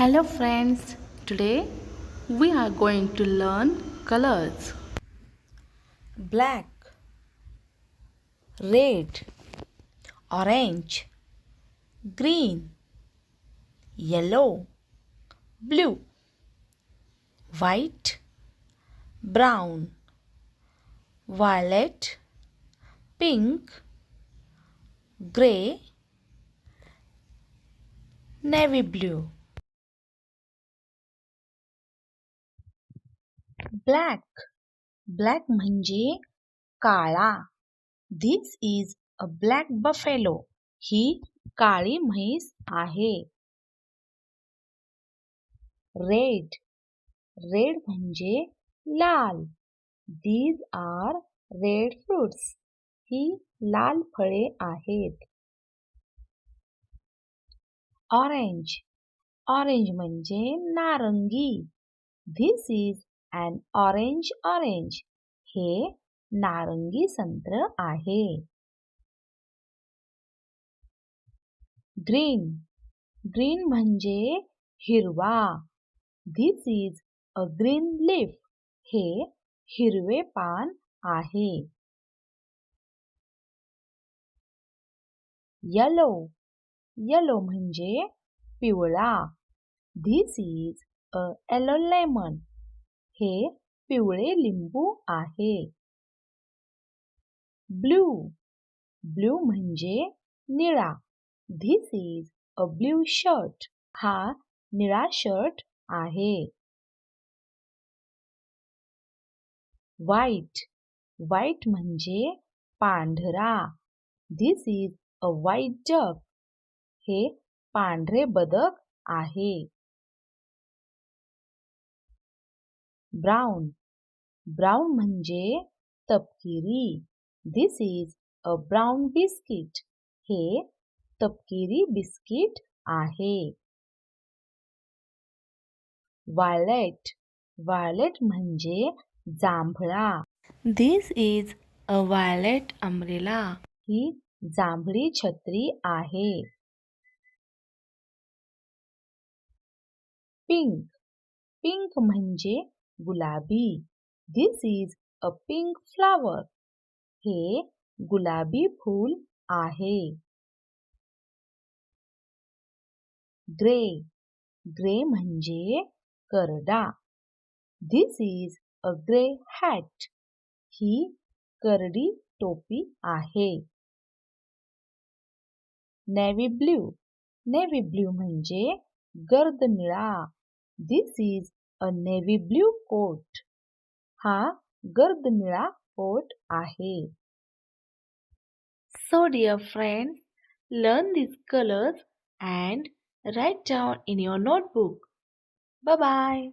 Hello friends, today we are going to learn colors. black, red, orange, green, yellow, blue, white, brown, violet, pink, gray, navy blue. Black black म्हणजे काळा. This is a black buffalo ही काळी म्हैस आहे. Red red म्हणजे लाल. These are red fruits ही लाल फळे आहेत. ऑरेंज ऑरेंज म्हणजे नारंगी. This is and orange orange हे नारंगी संत्र आहे. ग्रीन ग्रीन म्हणजे हिरवा. धिस इज अ ग्रीन लिफ हे हिरवे पान आहे. यलो यलो म्हणजे पिवळा. This is a yellow lemon हे पिवळे लिंबू आहे. ब्लू. ब्लू म्हणजे निळा. This is a blue shirt हा निळा शर्ट आहे. व्हाईट व्हाईट म्हणजे पांढरा. This is a white duck हे पांढरे बदक आहे. ब्राऊन ब्राऊन म्हणजे तपकिरी. This is a brown biscuit हे तपकिरी बिस्किट आहे. वायलेट वायलेट म्हणजे जांभळा. This is a violet umbrella. ही जांभळी छत्री आहे. पिंक पिंक म्हणजे गुलाबी। This is a pink flower हे गुलाबी फूल आहे. ग्रे ग्रे म्हणजे करडा. This is a grey hat ही करडी टोपी आहे. नेव्ही ब्ल्यू नेव्ही ब्ल्यू म्हणजे गर्द निळा. This is a navy blue coat हा गर्द निळा कोट आहे So, dear friends, learn these colors and write down in your notebook. Bye bye.